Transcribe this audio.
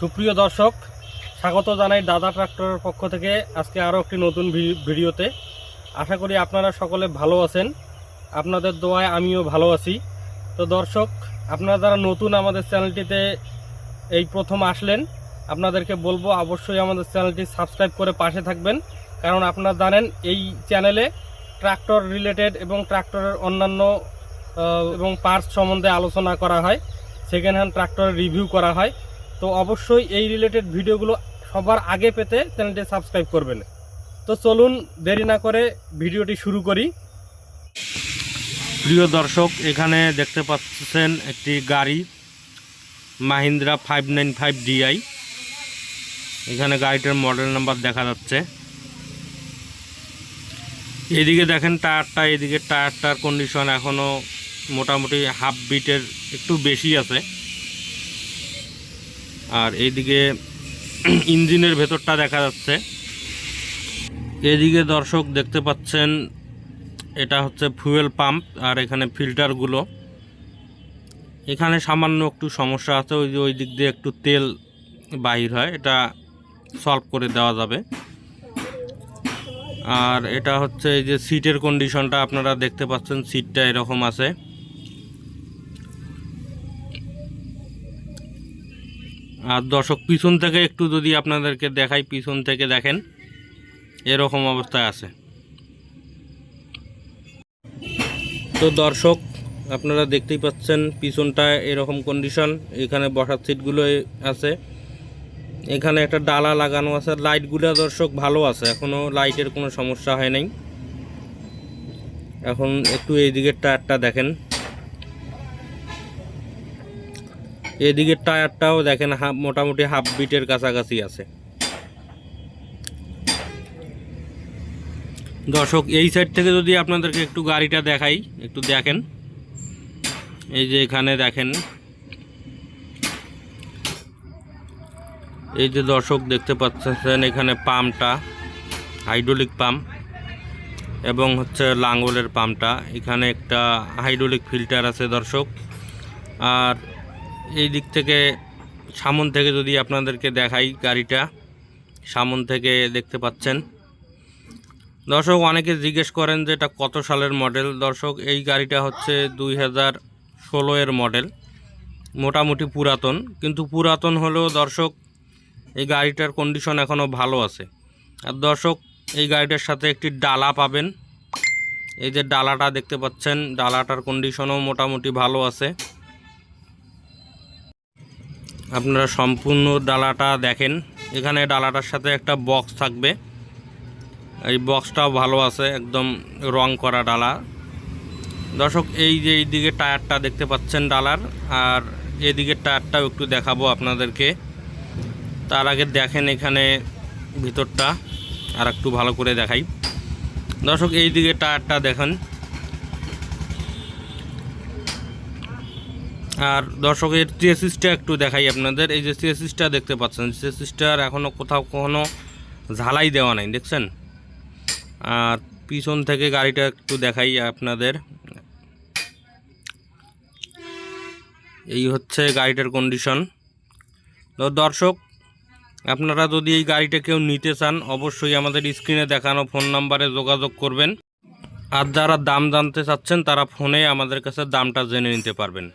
সুপ্রিয় দর্শক, স্বাগত জানাই দাদা ট্রাক্টরের পক্ষ থেকে। আজকে আরও একটি নতুন ভিডিওতে। আশা করি আপনারা সকলে ভালো আছেন। আপনাদের দোয়ায় আমিও ভালো আছি। তো দর্শক, আপনারা যারা নতুন আমাদের চ্যানেলটিতে এই প্রথম আসলেন, আপনাদেরকে বলব অবশ্যই আমাদের চ্যানেলটি সাবস্ক্রাইব করে পাশে থাকবেন। কারণ আপনারা জানেন, এই চ্যানেলে ট্রাক্টর রিলেটেড এবং ট্রাক্টরের অন্যান্য এবং পার্টস সম্বন্ধে আলোচনা করা হয়। সেকেন্ড হ্যান্ড ট্রাক্টরের রিভিউ করা হয়। তো অবশ্যই এই রিলেটেড ভিডিওগুলো সবার আগে পেতে চ্যানেলটি সাবস্ক্রাইব করবেন। তো চলুন দেরি না করে ভিডিওটি শুরু করি। প্রিয় দর্শক, এখানে দেখতে পাচ্ছেন একটি গাড়ি, Mahindra five nine five DI এখানে গাড়িটার মডেল নাম্বার দেখা যাচ্ছে। এদিকে দেখেন টায়ারটা, এদিকে টায়ারটার কন্ডিশন এখনও মোটামুটি হাফ বিটের একটু বেশি আছে। আর এইদিকে ইঞ্জিনের ভেতরটা দেখা যাচ্ছে। এদিকে দর্শক দেখতে পাচ্ছেন, এটা হচ্ছে ফুয়েল পাম্প আর এখানে ফিল্টারগুলো এখানে সামান্য একটু সমস্যা আছে, ওই যে ওই দিক দিয়ে একটু তেল বাহির হয়, এটা সলভ করে দেওয়া যাবে। আর এটা হচ্ছে এই যে সিটের কন্ডিশনটা আপনারা দেখতে পাচ্ছেন সিটটা এরকম আছে। আর দর্শক, পিছন থেকে একটু যদি আপনাদেরকে দেখাই, পিছন থেকে দেখেন, এরকম অবস্থায় আছে। তো দর্শক, আপনারা দেখতেই পাচ্ছেন, পিছনটা এরকম কন্ডিশন এখানে বসার সিটগুলো আছে। এখানে একটা ডালা লাগানো আছে লাইটগুলো দর্শক ভালো আছে এখনও লাইটের কোনো সমস্যা হয় নাই। এখন একটু এই দিকের টায়ারটা দেখেন। এদিকের টায়ারটাও দেখেন হাফ মোটামুটি হাফ বিটের কাছাকাছি আছে। দর্শক, এই সাইড থেকে যদি আপনাদেরকে একটু গাড়িটা দেখাই, একটু দেখেন। এই যে এখানে দেখেন। এই যে দর্শক দেখতে পাচ্ছেন, এখানে পাম্পটা হাইড্রোলিক পাম্প এবং হচ্ছে লাঙ্গলের পাম্পটা। এখানে একটা হাইড্রোলিক ফিল্টার আছে দর্শক। আর এই দিক থেকে, সামন থেকে যদি আপনাদেরকে দেখাই গাড়িটা, সামন থেকে দেখতে পাচ্ছেন। দর্শক, অনেকে জিজ্ঞেস করেন যে এটা কত সালের মডেল। দর্শক, এই গাড়িটা হচ্ছে দুই হাজার ষোলো এর মডেল, মোটামুটি পুরাতন। কিন্তু পুরাতন হলেও দর্শক, এই গাড়িটার কন্ডিশন এখনও ভালো আছে। আর দর্শক, এই গাড়িটার সাথে একটি ডালা পাবেন। এই যে ডালাটা দেখতে পাচ্ছেন, ডালাটার কন্ডিশনও মোটামুটি ভালো আছে। আপনারা সম্পূর্ণ ডালাটা দেখেন। এখানে ডালাটার সাথে একটা বক্স থাকবে। এই বক্সটাও ভালো আছে, একদম রং করা ডালা। দর্শক, এই যে এইদিকে টায়ারটা দেখতে পাচ্ছেন ডালার, আর এদিকের টায়ারটাও একটু দেখাবো আপনাদেরকে। তার আগে দেখেন এখানে ভিতরটা, আর একটু ভালো করে দেখাই। দর্শক এই দিকে টায়ারটা দেখেন। আর দর্শকের চেসিসটা একটু দেখাই আপনাদের। এই যে চেসিসটা দেখতে পাচ্ছেন, চেসিসটার এখনও কোথাও কোনো ঝালাই দেওয়া নাই, দেখছেন? আর পিছন থেকে গাড়িটা একটু দেখাই আপনাদের। এই হচ্ছে গাড়িটার কন্ডিশন তো দর্শক, আপনারা যদি এই গাড়িটা কেউ নিতে চান, অবশ্যই আমাদের স্ক্রিনে দেখানো ফোন নাম্বারে যোগাযোগ করবেন। আর যারা দাম জানতে চাচ্ছেন, তারা ফোনে আমাদের কাছে দামটা জেনে নিতে পারবেন।